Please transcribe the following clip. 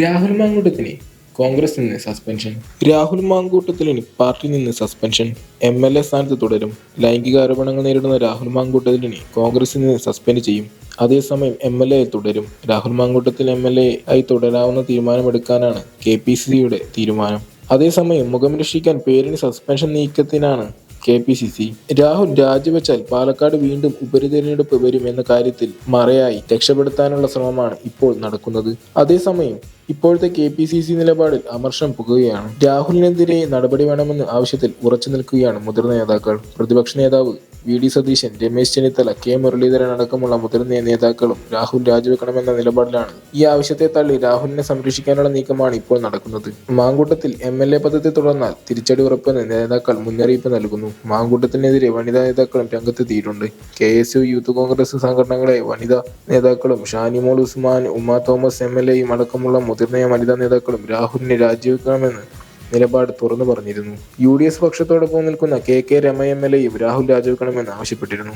രാഹുൽ മാങ്കൂട്ടത്തിന് കോൺഗ്രസ് നിന്ന് സസ്പെൻഷൻ രാഹുൽ മാങ്കൂട്ടത്തിന് പാർട്ടി നിന്ന് സസ്പെൻഷൻ എം എൽ എ സ്ഥാനത്ത് തുടരും. ലൈംഗിക ആരോപണങ്ങൾ നേരിടുന്ന രാഹുൽ മാങ്കൂട്ടത്തിന് കോൺഗ്രസിൽ നിന്ന് സസ്പെൻഡ് ചെയ്യും. അതേസമയം എം എൽ എ തുടരും. Rahul Mankoottathil M L A ആയി തുടരാവുന്ന തീരുമാനമെടുക്കാനാണ് കെ പി സിയുടെ തീരുമാനം. അതേസമയം മുഖം രക്ഷിക്കാൻ പേരിന് suspension നീക്കത്തിനാണ് K P C C Rahul രാജിവെച്ചാൽ Palakkad വീണ്ടും ഉപരിതെരഞ്ഞെടുപ്പ് വരും എന്ന കാര്യത്തിൽ മറയായി രക്ഷപ്പെടുത്താനുള്ള ശ്രമമാണ് ഇപ്പോൾ നടക്കുന്നത്. അതേസമയം ഇപ്പോഴത്തെ കെ പി സി സി നിലപാടിൽ അമർഷം പുകയാണ് രാഹുലിനെതിരെ നടപടി വേണമെന്ന് ആവശ്യത്തിൽ ഉറച്ചു നിൽക്കുകയാണ് മുതിർന്ന നേതാക്കൾ. പ്രതിപക്ഷ നേതാവ് V D Satheesan Ramesh Chennithala K Muraleedharan അടക്കമുള്ള മുതിർന്ന നേതാക്കളും രാഹുൽ രാജിവെക്കണമെന്ന നിലപാടിലാണ് ഈ ആവശ്യത്തെ തള്ളി രാഹുലിനെ സംരക്ഷിക്കാനുള്ള നീക്കമാണ് ഇപ്പോൾ നടക്കുന്നത്. മാങ്കൂട്ടത്തിൽ എം എൽ എ പദത്തെ തുടർന്നാൽ തിരിച്ചടി ഉറപ്പെന്ന് നേതാക്കൾ മുന്നറിയിപ്പ് നൽകുന്നു. മാങ്കൂട്ടത്തിനെതിരെ വനിതാ നേതാക്കളും രംഗത്തെത്തിയിട്ടുണ്ട്. K S U youth Congress സംഘടനകളെ വനിതാ നേതാക്കളും ഷാനിമോൾ ഉസ്മാൻ ഉമ്മ തോമസ് എം എൽ എയും അടക്കമുള്ള മുതിർന്ന വനിതാ നേതാക്കളും രാഹുലിനെ രാജിവെക്കണമെന്ന് നിലപാട് തുറന്നു പറഞ്ഞിരുന്നു. യു ഡി എഫ് പക്ഷത്തോടൊപ്പം നിൽക്കുന്ന K K Rema M L എയും രാഹുൽ രാജിവെക്കണമെന്ന് ആവശ്യപ്പെട്ടിരുന്നു.